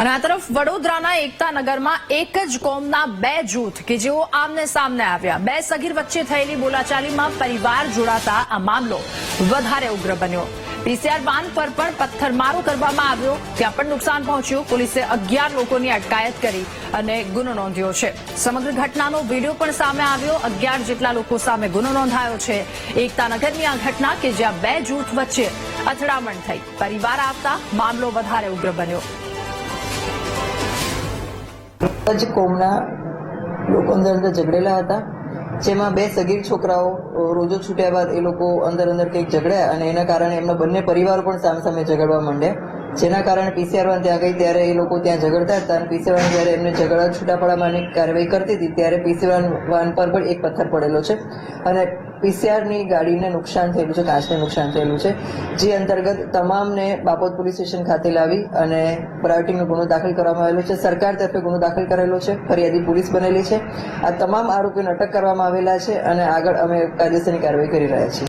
અને આ તરફ વડોદરાના એકતા નગરમાં એક જ કોમના બે જૂથ કે જેઓ આમને સામને આવ્યા. બે સગીર વચ્ચે થયેલી બોલાચાલીમાં પરિવાર જોડાતા આ મામલો વધારે ઉગ્ર બન્યો. પીસીઆર વાન પર પણ પથ્થરમારો કરવામાં આવ્યો. ત્યાં પણ નુકસાન પહોંચ્યું. પોલીસે અગિયાર લોકોની અટકાયત કરી અને ગુનો નોંધ્યો છે. સમગ્ર ઘટનાનો વીડિયો પણ સામે આવ્યો. અગિયાર જેટલા લોકો સામે ગુનો નોંધાયો છે. એકતા નગરની આ ઘટના કે જ્યાં બે જૂથ વચ્ચે અથડામણ થઈ. પરિવાર આવતા મામલો વધારે ઉગ્ર બન્યો. જ કોમના લોકો અંદર અંદર ઝઘડેલા હતા. જેમાં બે સગીર છોકરાઓ રોજો છૂટ્યા બાદ એ લોકો અંદર અંદર કંઈક ઝઘડ્યા અને એના કારણે એમના બંને પરિવારો પણ સામે સામે ઝઘડવા માંડ્યા. જેના કારણે પીસીઆર વાન ત્યાં ગઈ ત્યારે એ લોકો ત્યાં ઝઘડતા હતા અને પીસીઆર વાન જ્યારે એમને ઝઘડા છૂટા કાર્યવાહી કરતી હતી ત્યારે પીસીઆર વાન પર પણ એક પથ્થર પડેલો છે. અને પીસીઆરની ગાડીને નુકસાન થયેલું છે, કાચને નુકસાન થયેલું છે, જે અંતર્ગત તમામને બાપોદ પોલીસ સ્ટેશન ખાતે લાવી અને પ્રાયોરિટીનો ગુનો દાખલ કરવામાં આવેલો છે. સરકાર તરફે ગુનો દાખલ કરેલો છે, ફરિયાદી પોલીસ બનેલી છે. આ તમામ આરોપીઓને અટક કરવામાં આવેલા છે અને આગળ અમે કાયદેસરની કાર્યવાહી કરી રહ્યા છીએ.